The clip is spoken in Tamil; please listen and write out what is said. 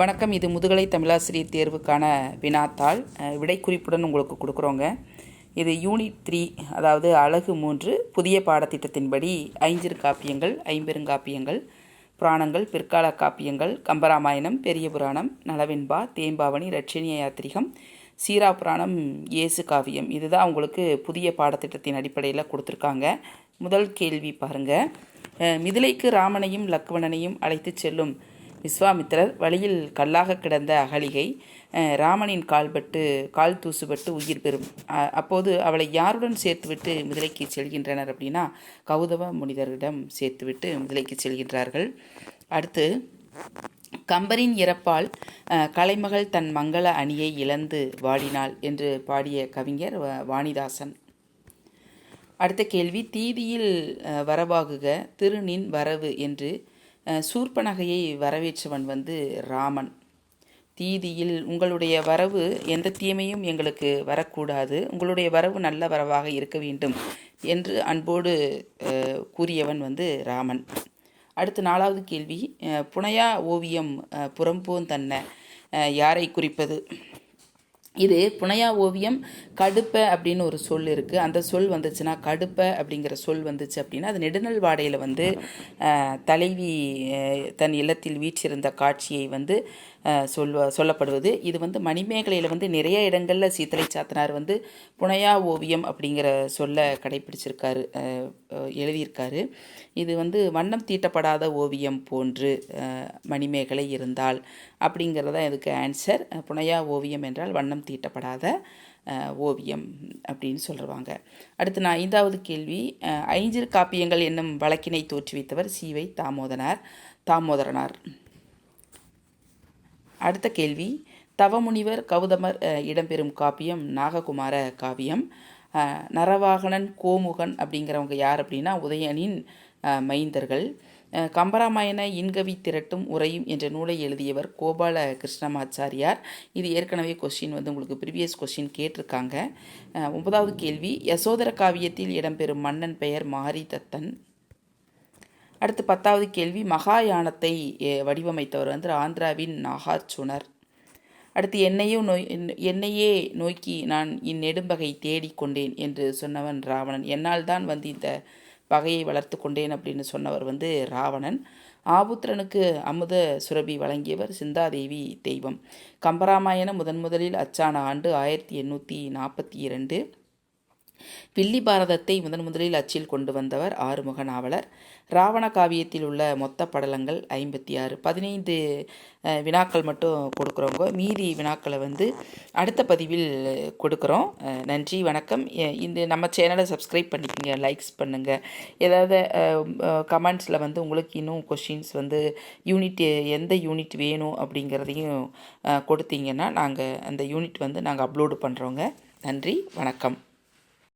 வணக்கம். இது முதுகலை தமிழாசிரியர் தேர்வுக்கான வினாத்தாள். விடை குறிப்புடன் உங்களுக்கு கொடுக்குறோங்க. இது யூனிட் த்ரீ அதாவது அழகு மூன்று புதிய பாடத்திட்டத்தின்படி ஐஞ்சிறு காப்பியங்கள் ஐம்பெருங்காப்பியங்கள் புராணங்கள் பிற்கால காப்பியங்கள் கம்பராமாயணம் பெரிய புராணம் நலவெண்பா தேம்பாவணி ரட்சணிய யாத்திரிகம் சீரா புராணம் இயேசு காவியம். இதுதான் உங்களுக்கு புதிய பாடத்திட்டத்தின் அடிப்படையில் கொடுத்துருக்காங்க. முதல் கேள்வி பாருங்கள் மிதிலைக்கு ராமனையும் லக்வணனையும் அழைத்து செல்லும் விஸ்வாமித்திரர் வழியில் கல்லாக கிடந்த அகலிகை ராமனின் கால்பட்டு கால் தூசுபட்டு உயிர் பெறும். அப்போது அவளை யாருடன் சேர்த்துவிட்டு முதலைக்கு செல்கின்றனர் அப்படின்னா கௌதவ முனிதரிடம் சேர்த்துவிட்டு முதலைக்கு செல்கின்றார்கள். அடுத்து கம்பரின் இறப்பால் கலைமகள் தன் மங்கள அணியை இழந்து வாடினாள் என்று பாடிய கவிஞர் வ- வாணிதாசன். அடுத்த கேள்வி தீதியில் வரவாகுக திருநின் வரவு என்று சூர்பனகையை சூர்ப்பனகையை வரவேற்றவன் வந்து ராமன். தீதியில் உங்களுடைய வரவு எந்த தீமையும் எங்களுக்கு வரக்கூடாது. உங்களுடைய வரவு நல்ல வரவாக இருக்க வேண்டும் என்று அன்போடு கூறியவன் வந்து ராமன். அடுத்து நாலாவது கேள்வி. புனையா ஓவியம் புறம்போன் தன்ன யாரை குறிப்பது? இது புனையா ஓவியம் கடுப்ப அப்படின்னு ஒரு சொல் இருக்குது அந்த சொல் வந்துச்சுன்னா கடுப்ப அப்படிங்கிற சொல் வந்துச்சு அப்படின்னா அது நெடுநல் வாடையில் வந்து தலைவி தன் இல்லத்தில் வீற்றிருந்த காட்சியை வந்து அஹ், சொல்வ சொல்லப்படுவது. இது வந்து மணிமேகலையில் வந்து நிறைய இடங்களில் சீத்தலை சாத்தனார் வந்து புனையா ஓவியம் அப்படிங்கிற சொல்ல கடைப்பிடிச்சிருக்காரு எழுதியிருக்காரு. இது வந்து வண்ணம் தீட்டப்படாத ஓவியம் போன்று மணிமேகலை இருந்தால் அப்படிங்கிறதான் இதுக்கு ஆன்சர் புனையா ஓவியம் என்றால் வண்ணம் தீட்டப்படாத ஓவியம் அப்படின்னு சொல்லுவாங்க. அடுத்து நான் ஐந்தாவது கேள்வி அஹ், ஐஞ்சிறு காப்பியங்கள் என்னும் வழக்கினை தோற்றுவித்தவர் சீவை தாமோதனார் தாமோதரனார். அடுத்த கேள்வி தவமுனிவர் கௌதமர் இடம்பெறும் காப்பியம் நாககுமார காவியம். அஹ், நரவாகனன் கோமுகன் அப்படிங்கிறவங்க யார் அப்படின்னா உதயனின் மைந்தர்கள். கம்பராமாயண இன்கவி திரட்டும் உரையும் என்ற நூலை எழுதியவர் கோபால கிருஷ்ணமாச்சாரியார் இது ஏற்கனவே கொஸ்டின் வந்து உங்களுக்கு ப்ரீவியஸ் கொஸ்டின் கேட்டிருக்காங்க. ஒன்பதாவது கேள்வி யசோதர காவியத்தில் இடம்பெறும் மன்னன் பெயர் மாரிதத்தன். அடுத்து பத்தாவது கேள்வி மகாயானத்தை வடிவமைத்தவர் வந்து ஆந்திராவின் நாகார்ஜுனர். அடுத்து என்னையும் நோய் என்னையே நோக்கி நான் இந்நெடும்பகை தேடிக்கொண்டேன் என்று சொன்னவன் ராவணன். என்னால் தான் வந்து இந்த பகையை வளர்த்து கொண்டேன் அப்படின்னு சொன்னவர் வந்து ராவணன். ஆபுத்திரனுக்கு அமுத சுரபி வழங்கியவர் சிந்தாதேவி தெய்வம். கம்பராமாயணம் முதன் முதலில் அச்சான ஆண்டு ஆயிரத்தி எண்ணூற்றி நாற்பத்தி இரண்டு. வில்லி பாரதத்தை முதன் முதலில் அச்சில் கொண்டு வந்தவர் ஆறுமுக நாவலர். ராவண காவியத்தில் உள்ள மொத்த படலங்கள் ஐம்பத்தி ஆறு பதினைந்து வினாக்கள் மட்டும் கொடுக்குறோங்க மீதி வினாக்களை வந்து அடுத்த பதிவில் கொடுக்குறோம். நன்றி வணக்கம். இந்த நம்ம சேனலை சப்ஸ்கிரைப் பண்ணிக்கோங்க லைக்ஸ் பண்ணுங்கள் ஏதாவது கமெண்ட்ஸில் வந்து உங்களுக்கு இன்னும் கொஷின்ஸ் வந்து யூனிட் எந்த யூனிட் வேணும் அப்படிங்கிறதையும் கொடுத்தீங்கன்னா நாங்கள் அந்த யூனிட் வந்து நாங்கள் அப்லோடு பண்ணுறோங்க நன்றி வணக்கம்.